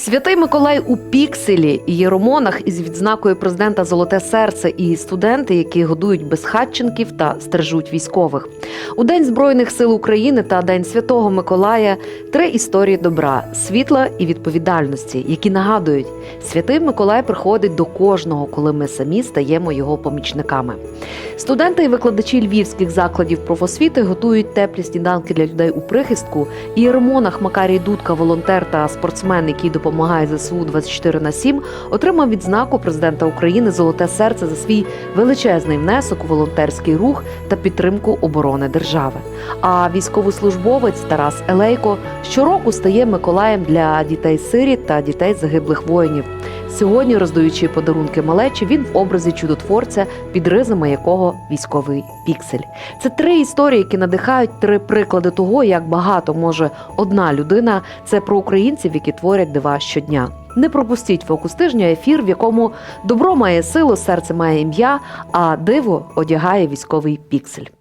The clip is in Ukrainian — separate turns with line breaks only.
Святий Миколай у пікселі, єромонах із відзнакою президента Золоте серце і студенти, які годують безхатченків та стережуть військових. У День Збройних сил України та День Святого Миколая три історії добра, світла і відповідальності, які нагадують, святий Миколай приходить до кожного, коли ми самі стаємо його помічниками. Студенти і викладачі львівських закладів профосвіти готують теплі сніданки для людей у прихистку. І Єромонах Макарій Дудка, волонтер та спортсмен, який допомагає ЗСУ 24 на 7, отримав відзнаку президента України Золоте серце за свій величезний внесок у волонтерський рух та підтримку оборони держави. А військовослужбовець Тарас Елейко щороку стає Миколаєм для дітей-сиріт та дітей загиблих воїнів. Сьогодні, роздаючи подарунки малечі, він в образі чудотворця, під ризами якого військовий піксель. Це три історії, які надихають три приклади того, як багато може одна людина. Це про українців, які творять дива щодня. Не пропустіть фокус тижня ефір, в якому добро має силу, серце має ім'я, а диво одягає військовий піксель.